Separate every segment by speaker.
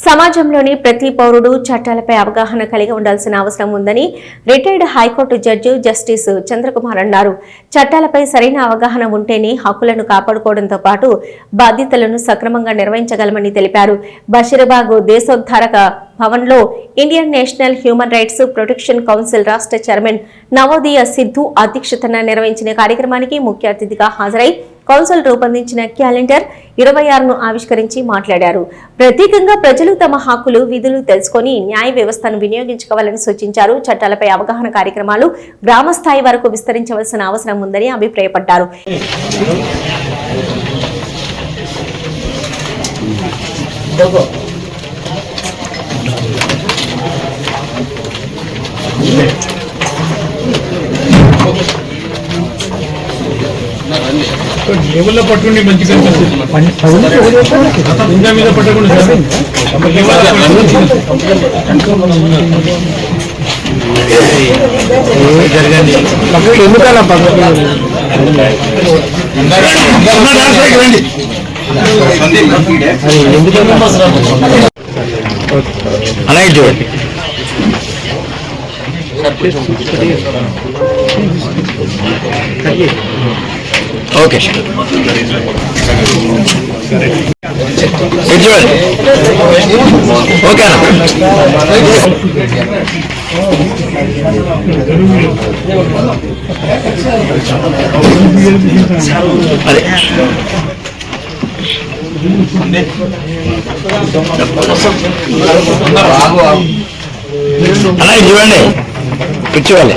Speaker 1: సమాజంలోని ప్రతి పౌరుడు చట్టాలపై అవగాహన కలిగి ఉండాల్సిన అవసరం ఉందని retired high court judge justice Chandrakumar అన్నారు. చట్టాలపై సరైన అవగాహన ఉంటేనే హక్కులను కాపాడుకోవడంతో పాటు బాధ్యతలను సక్రమంగా నిర్వహించగలమని తెలిపారు. బషీర్బాగ్ దేశోద్ధారక భవన్లో Indian national human rights protection council రాష్ట్ర చైర్మన్ నవోదయ సిద్ధు అధ్యక్షతన నిర్వహించిన కార్యక్రమానికి ముఖ్య అతిథిగా హాజరై కౌన్సిల్ రూపొందించిన క్యాలెండర్ ఇరవై ఆరును ఆవిష్కరించి మాట్లాడారు. ప్రత్యేకంగా ప్రజలు తమ హక్కులు విధులు తెలుసుకొని న్యాయ వ్యవస్థను వినియోగించుకోవాలని సూచించారు. చట్టాలపై అవగాహన కార్యక్రమాలు గ్రామ స్థాయి వరకు విస్తరించవలసిన అవసరం ఉందని అభిప్రాయపడ్డారు.
Speaker 2: ఎవరిలో పట్టుకుంటే మంచిగా అనిపిస్తుంది. మీద పట్టకుండా సార్. లెవెల్లో
Speaker 3: అలాగే చూడండి ఓకే. ఇటు చూడండి ఓకేనా అదే. అలాగే చూడండి. కూర్చోవాలి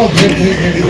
Speaker 3: ఉండండి